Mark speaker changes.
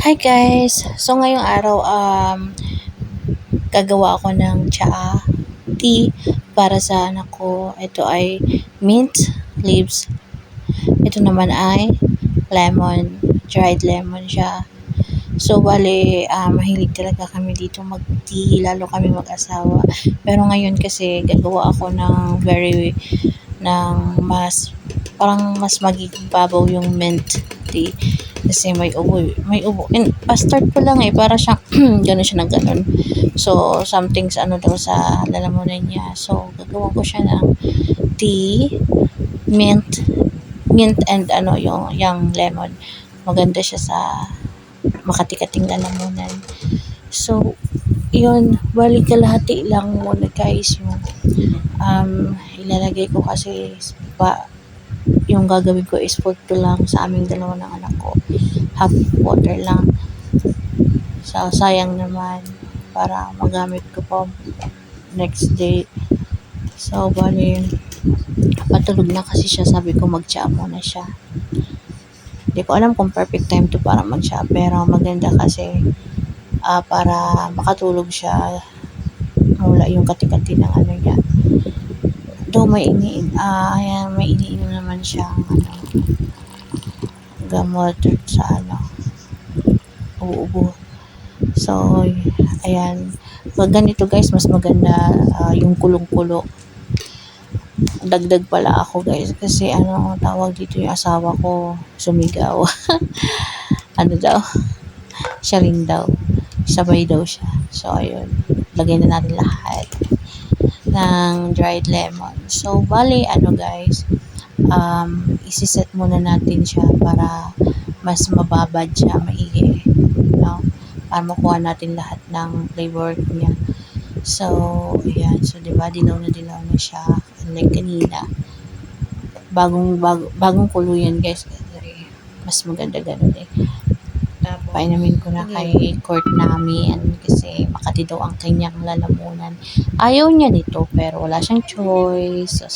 Speaker 1: Hi guys! So ngayong araw, um, gagawa ako ng tsaa, tea, para sa anak ko. Ito ay mint leaves. Ito naman ay lemon, dried lemon siya. So, bale, uh, mahilig talaga kami dito mag-tea, lalo kami mag-asawa. Pero ngayon kasi, gagawa ako ng very, ng mas, parang mas magiging babaw yung mint tea. Kasi may ubo, may ubo. And, pa-start ko lang eh, para siyang, gano'n siya ng gano'n. So, something sa ano daw sa lalamunan niya. So, gagawa ko siya ng tea, mint, mint and ano, yung, yung lemon. Maganda siya sa makatikating lalamunan. So, yun, bali kalahati lang muna guys yung um, ilalagay ko kasi pa, yung gagawin ko is food to lang sa aming dalawa ng anak ko. Half water lang. So, sayang naman para magamit ko pa next day. So, bali, patulog na kasi siya. Sabi ko mag-tsa muna siya. Hindi ko alam kung perfect time to para mag-tsa. Pero maganda kasi ah, para makatulog siya. Wala yung katikati ng ano niya. Though may ini ah ayan, may iniinom naman siyang ano gamot sa ano uubo. So, ayan. Pag ganito guys, mas maganda ah, yung kulong-kulo. Dagdag pala ako guys kasi ano tawag dito yung asawa ko sumigaw. ano daw? Siya rin daw. Sabay daw siya. So, ayun. Lagay na natin lahat ng dried lemon. So, bali, ano guys, um, isiset muna natin siya para mas mababad siya, maigi. No? Para makuha natin lahat ng flavor niya. So, ayan. So, di ba, dilaw na dilaw na siya. Unlike kanina. Bagong, bag, bagong kulo yan, guys. Mas maganda ganun eh. Tapos, painamin ko na kay court namin kasi Makati daw ang kanyang lalamunan. Ayaw niya nito pero wala siyang choice. So,